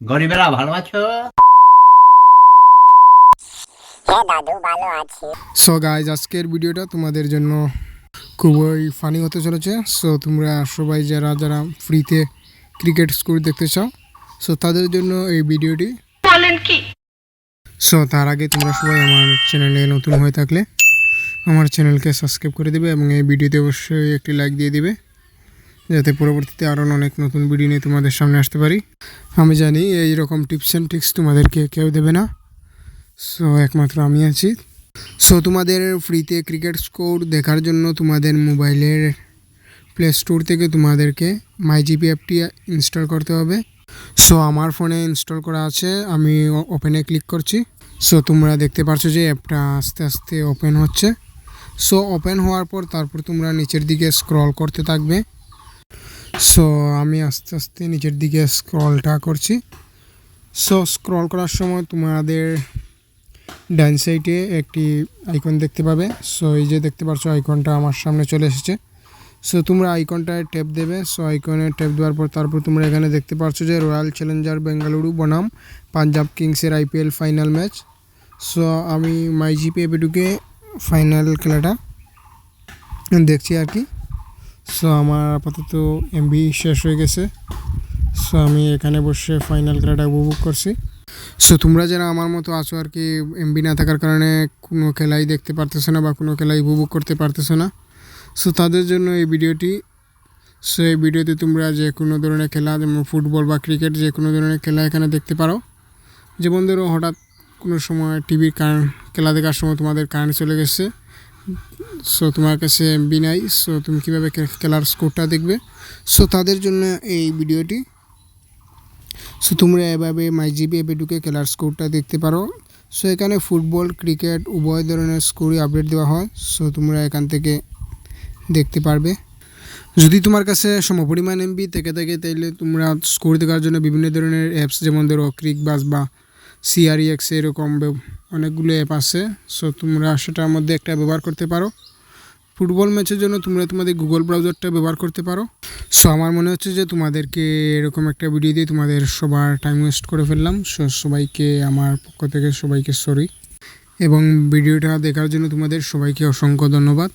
গরিবেরা ভালো আছো? হ্যাঁ দাদু ভালো আছি। সো গাইজ আজকের ভিডিওটা তোমাদের জন্য খুবই ফানি হতে চলেছে। সো তোমরা সবাই যারা যারা ফ্রিতে ক্রিকেট স্কোর দেখতে চাও সো তাদের জন্য এই ভিডিওটি। সো তার আগে তোমরা সবাই আমার চ্যানেলে নতুন হয়ে থাকলে আমার চ্যানেলকে সাবস্ক্রাইব করে দেবে এবং এই ভিডিওতে অবশ্যই একটি লাইক দিয়ে দিবে। যাতে পরবর্তীতে আরও অনেক নতুন ভিডিও নিয়ে তোমাদের সামনে আসতে পারি। আমি জানি এই রকম টিপস অ্যান্ড ট্রিক্স তোমাদেরকে কেউ দেবে না। সো একমাত্র আমি আছি। সো তোমাদের ফ্রিতে ক্রিকেট স্কোর দেখার জন্য তোমাদের মোবাইলের প্লে স্টোর থেকে তোমাদেরকে মাই জিপি অ্যাপটি ইনস্টল করতে হবে। সো আমার ফোনে ইনস্টল করা আছে। আমি ওপেনে ক্লিক করছি। সো তোমরা দেখতে পারছ যে অ্যাপটা আস্তে আস্তে ওপেন হচ্ছে। সো ওপেন হওয়ার পর তারপর তোমরা নিচের দিকে স্ক্রল করতে থাকবে। সো আমি আস্তে আস্তে নিচের দিকে স্ক্রলটা করছি। সো স্ক্রল করার সময় তোমাদের ডান সাইডে একটি আইকন দেখতে পাবে। সো এই যে দেখতে পাচ্ছ আইকনটা আমার সামনে চলে এসেছে। সো তোমরা আইকনটায় ট্যাপ দেবে। সো আইকনে ট্যাপ দেওয়ার পর তারপর তোমরা এখানে দেখতে পাচ্ছ যে রয়্যাল চ্যালেঞ্জার বেঙ্গালুরু বনাম পাঞ্জাব কিংসের আইপিএল ফাইনাল ম্যাচ সো আমি মাই জিপি এপিটুকে ফাইনাল খেলাটা দেখছি আর কি। সো আমার আপাতত এমবি শেষ হয়ে গেছে। সো আমি এখানে বসে ফাইনাল খেলাটা উপভোগ করছি। সো তোমরা যারা আমার মতো আছো আর কি এমবি না থাকার কারণে কোনো খেলাই দেখতে পারতেছো না বা কোনো খেলাই উপভোগ করতে পারতেছো না। সো তাদের জন্য এই ভিডিওটি। সো এই ভিডিওতে তোমরা যে কোনো ধরনের খেলা, যেমন ফুটবল বা ক্রিকেট, যে কোনো ধরনের খেলা এখানে দেখতে পারো। যেমন ধরো হঠাৎ কোনো সময় টিভির কারেন্ট খেলা দেখার সময় তোমাদের কারেন্ট চলে গেছে। সো তোমার কাছে এমবি নাই সো তুমি কীভাবে খেলার স্কোরটা দেখবে? সো তাদের জন্য এই ভিডিওটি। সো তোমরা এভাবে মাই জিবি অ্যাপে ঢুকে খেলার স্কোরটা দেখতে পারো। সো এখানে ফুটবল ক্রিকেট উভয় ধরনের স্কোরই আপডেট দেওয়া হয়। সো তোমরা এখান থেকে দেখতে পারবে। যদি তোমার কাছে সমপরিমাণ এমবি থেকে থাকে, তাইলে তোমরা স্কোর দেখার জন্য বিভিন্ন ধরনের অ্যাপস যেমন ধরো ক্রিক বাস বা সিআরইএক্স এরকম ব্যব- অনেকগুলো অ্যাপ আছে সো তোমরা সেটার মধ্যে একটা ব্যবহার করতে পারো। ফুটবল ম্যাচের জন্য তোমরা তোমাদের গুগল ব্রাউজারটা ব্যবহার করতে পারো। সো আমার মনে হচ্ছে যে তোমাদেরকে এরকম একটা ভিডিও দিয়ে তোমাদের সবার টাইম ওয়েস্ট করে ফেললাম। সো সবাইকে আমার পক্ষ থেকে সবাইকে সরি এবং ভিডিওটা দেখার জন্য তোমাদের সবাইকে অসংখ্য ধন্যবাদ।